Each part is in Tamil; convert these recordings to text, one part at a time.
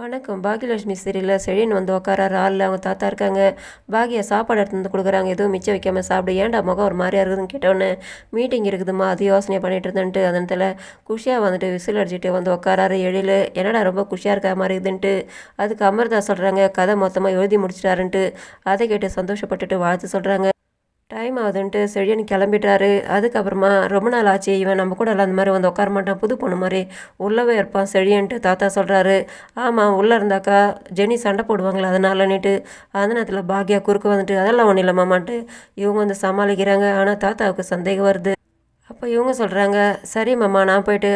வணக்கம். பாகியலட்சுமி சீரியலில் செழின்னு வந்து உட்காராரு ஆளில் அவங்க தாத்தா இருக்காங்க. பாக்யா சாப்பாடு எடுத்து வந்து கொடுக்குறாங்க. எதுவும் மிச்சம் வைக்காம சாப்பிடு. ஏன்டா முகம் ஒரு மாதிரியாக இருக்குதுன்னு கேட்டோன்னே மீட்டிங் இருக்குதுமா அது யோசனை பண்ணிட்டு இருந்தேன்ட்டு. அதனத்தில் குஷியாக வந்துட்டு விசில் அடிச்சுட்டு வந்து உட்காராரு எழில் என்னடா ரொம்ப குஷியாக இருக்க மாதிரி இருக்குதுன்ட்டு. அதுக்கு அமிர்தா சொல்கிறாங்க கதை மொத்தமாக எழுதி முடிச்சிட்டாருன்ட்டு. அதை கேட்டு சந்தோஷப்பட்டுட்டு வாழ்த்து சொல்கிறாங்க டைம் ஆகுதுன்ட்டு செழியன் கிளம்பிட்டாரு. அதுக்கப்புறமா ரொம்ப நாள் ஆச்சு. இவன் நம்ம கூட எல்லாம் அந்த மாதிரி வந்து உட்கார மாட்டான். புது பொண்ணு மாதிரி உள்ளவே இருப்பான் செழியன்ட்டு தாத்தா சொல்கிறாரு ஆமாம் உள்ளே இருந்தாக்கா ஜெனி சண்டை போடுவாங்களே அதனாலன்னுட்டு. அந்த நேரத்தில் பாக்யா குறுக்க வந்துட்டு அதெல்லாம் ஒன்றும் இல்லை மாமான்ட்டு. இவங்க வந்து சமாளிக்கிறாங்க. ஆனால் தாத்தாவுக்கு சந்தேகம் வருது. அப்போ இவங்க சொல்கிறாங்க சரி மாமா நான் போயிட்டு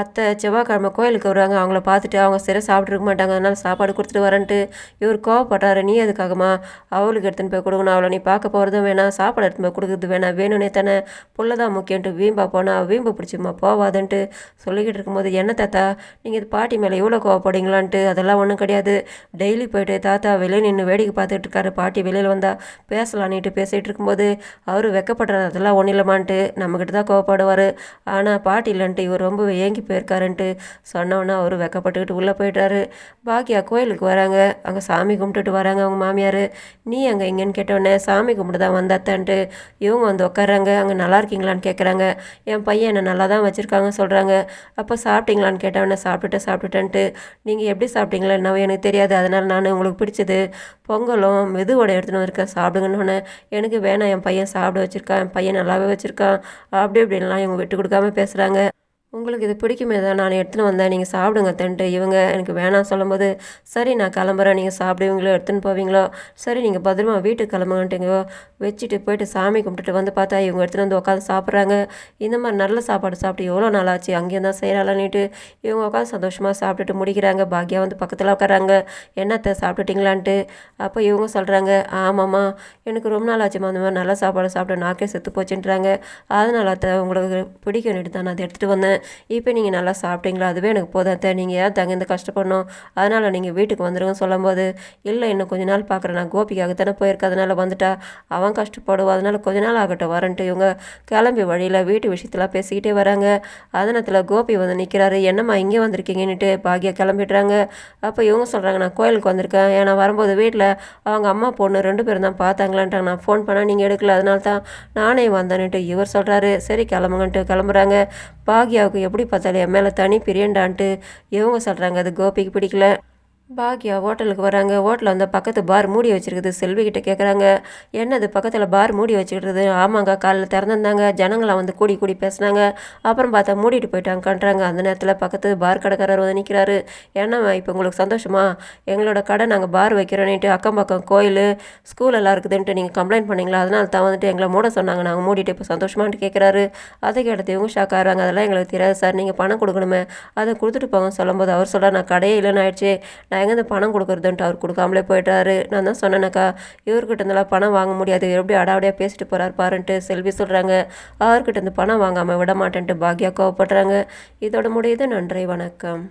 அத்தை செவ்வாய்க்கிழமை கோயிலுக்கு வருவாங்க. அவங்கள பார்த்துட்டு அவங்க சரியாக சாப்பிட்ருக்க மாட்டாங்க. அதனால சாப்பாடு கொடுத்துட்டு வரேன்ட்டு இவர் கோவப்படுறாரு. நீ எதுக்காகமா அவளுக்கு எடுத்துன்னு போய் கொடுக்கணும். அவளை நீ பார்க்க போகிறதும் வேணாம். சாப்பாடு எடுத்துன்னு போய் கொடுக்குறது வேணாம். வேணும்னே தானே. புள்ள தான் முக்கியன்ட்டு வீம்பா போனால் வீம்பு பிடிச்சிம்மா போவாதுன்ட்டு சொல்லிக்கிட்டு இருக்கும்போது என்ன தாத்தா? நீங்கள் இது பாட்டி மேலே எவ்வளோ கோவப்படுங்களான்ட்டு அதெல்லாம் ஒன்றும் கிடையாது. டெய்லி போயிட்டு தாத்தா வெளியே நின்று வேடிக்கை பார்த்துட்டு இருக்காரு. பாட்டி வெளியில் வந்தால் பேசலான்னுட்டு பேசிகிட்டு இருக்கும்போது அவர் வெக்கப்படுறாரு. அதெல்லாம் ஒன்றும் இல்லைமான்ட்டு நம்மக்கிட்ட தான் கோவப்படுவார். ஆனால் பாட்டி இல்லைன்ட்டு இவர் ரொம்ப ஏங்கி போயிருக்காருன்ட்டு சொன்னோன்னா அவர் வெக்கப்பட்டுக்கிட்டு உள்ளே போயிட்டாரு. பாக்கியா கோயிலுக்கு வராங்க. அங்கே சாமி கும்பிட்டுட்டு வராங்க அவங்க மாமியார். நீ அங்கே எங்கேன்னு கேட்டோடனே சாமி கும்பிட்டு தான் வந்தாத்தன்ட்டு. இவங்க வந்து உட்காராங்க அங்கே நல்லா இருக்கீங்களான்னு கேட்குறாங்க என் பையன் என்னை நல்லா தான் வச்சுருக்காங்க சொல்கிறாங்க அப்போ சாப்பிட்டீங்களான்னு கேட்டவொடனே சாப்பிட்டுட்டு சாப்பிட்டுட்டேன்ட்டு. நீங்கள் எப்படி சாப்பிட்டீங்களா என்னவோ எனக்கு தெரியாது. அதனால் நான் உங்களுக்கு பிடிச்சது. பொங்கலும் மெதுவோட எடுத்துன்னு வந்திருக்கேன். சாப்பிடுங்கன்னு எனக்கு வேணாம். என் பையன் சாப்பிட வச்சுருக்கான். என் பையன் நல்லாவே வச்சுருக்கான். அப்படி இப்படின்லாம் இவங்க விட்டு கொடுக்காம பேசுகிறாங்க உங்களுக்கு இது பிடிக்குமே தான் நான் எடுத்துன்னு வந்தேன் நீங்கள் சாப்பிடுங்க தன்ட்டு. இவங்க எனக்கு வேணாம் சொல்லும்போது சரி நான் கிளம்புறேன் நீங்கள் சாப்பிடுவீங்களோ எடுத்துன்னு போவீங்களோ? சரி நீங்கள் பத்திரமா வீட்டுக்கு கிளம்புங்கன்ட்டுங்க. வச்சுட்டு போயிட்டு சாமி கும்பிட்டுட்டு வந்து பார்த்தா இவங்க எடுத்துகிட்டு வந்து உட்காந்து சாப்பிட்றாங்க. இந்த மாதிரி நல்ல சாப்பாடு சாப்பிட்டு எவ்வளோ நாள் ஆச்சு? அங்கேயும் தான் செய்கிறாளான்னுட்டு இவங்க உட்காந்து சந்தோஷமாக சாப்பிட்டுட்டு முடிக்கிறாங்க. பாக்கியா வந்து பக்கத்தில் உட்காராங்க என்னத்தை சாப்பிட்டுட்டிங்களான்ட்டு? அப்போ இவங்க சொல்கிறாங்க ஆமாம்மா எனக்கு ரொம்ப நாள் ஆச்சுமா அந்த மாதிரி நல்ல சாப்பாடு சாப்பிட்டு நாக்கே செத்து போச்சுன்றாங்க. அதனால அத்தை உங்களுக்கு பிடிக்கும்னுட்டு தான். நான் அதை எடுத்துகிட்டு வந்தேன். இப்போ நீங்கள் நல்லா சாப்பிட்டீங்களா? அதுவே எனக்கு போதாத்த நீங்கள் ஏன் தங்க இந்த கஷ்டப்படணும். அதனால் நீங்கள் வீட்டுக்கு வந்துடுங்க சொல்லும்போது இல்லை இன்னும் கொஞ்ச நாள் பார்க்குறேன். நான் கோபிக்காக தானே போயிருக்க அதனால் வந்துட்டா அவன் கஷ்டப்படுவோம் அதனால் கொஞ்ச நாள் ஆகட்டும். வரன்ட்டு இவங்க கிளம்பி வழியில் வீட்டு விஷயத்தெல்லாம் பேசிக்கிட்டே வராங்க. அதனத்தில் கோபி வந்து நிற்கிறாரு என்னம்மா இங்கே வந்திருக்கீங்கன்னுட்டு பாக்கியா கிளம்பிடுறாங்க. அப்போ இவங்க சொல்கிறாங்க நான் கோயிலுக்கு வந்திருக்கேன். ஏன்னா வரும்போது வீட்டில் அவங்க அம்மா பொண்ணு ரெண்டு பேரும் தான் பார்த்தாங்களான்ட்டாங்க. நான் ஃபோன் பண்ணால் நீங்கள் எடுக்கல. அதனால தான் நானே வந்தேன்னுட்டு இவர் சொல்கிறாரு சரி கிளம்புங்கன்ட்டு கிளம்புறாங்க. பாக்யாவுக்கு எப்படி பார்த்தாலும் என் மேலே தனி பிரியண்டான்ட்டு இவங்க சொல்கிறாங்க அது கோபிக்கு பிடிக்கல. பாக்யா ஹோட்டலுக்கு வராங்க. ஹோட்டலில் வந்து பக்கத்து பார் மூடி வச்சுருக்குது. செல்விக்கிட்ட கேட்குறாங்க என்னது பக்கத்தில் பார் மூடி வச்சுக்கிட்டு ஆமாங்க காலையில் திறந்துருந்தாங்க. ஜனங்களாம் வந்து கூடி கூடி பேசுனாங்க. அப்புறம் பார்த்தா மூடிட்டு போயிட்டாங்கன்றாங்க. அந்த நேரத்தில் பக்கத்து பார் கடைக்காரர் வந்து நிற்கிறாரு என்ன இப்போ உங்களுக்கு சந்தோஷமா? எங்களோட கடை நாங்கள் பார் வைக்கிறோன்னுட்டு அக்கம் பக்கம் கோயில் ஸ்கூல் எல்லாம் இருக்குதுன்ட்டு நீங்கள் கம்ப்ளைண்ட் பண்ணீங்களா? அதனால தான் வந்துட்டு எங்களை மூட சொன்னாங்க. நாங்கள் மூடிட்டு இப்போ சந்தோஷமான்ட்டு கேட்குறாரு அதை கேட்டது இவங்க ஷாக் ஆகிறாங்க. அதெல்லாம் எங்களுக்கு தெரியாது சார். நீங்கள் பணம் கொடுக்கணுமே. அதை கொடுத்துட்டு போங்க சொல்லும்போது அவர் சொல்ல நான் கடையே இல்லைன்னு ஆயிடுச்சு. நான் எங்கேருந்து பணம் கொடுக்குறதுன்ட்டு அவர் கொடுக்காமலே போயிட்டாரு. நான் தான் சொன்னேனக்கா இவர்கிட்ட இருந்தெல்லாம் பணம் வாங்க முடியாது. எப்படி அடாவடியாக பேசிட்டு போகிறார் பாருன்ட்டு செல்வி சொல்கிறாங்க அவர்கிட்ட இருந்து பணம் வாங்காமல் விட மாட்டேன்ட்டு பாக்யா கோவப்படுறாங்க. இதோட முடியுது. நன்றி வணக்கம்.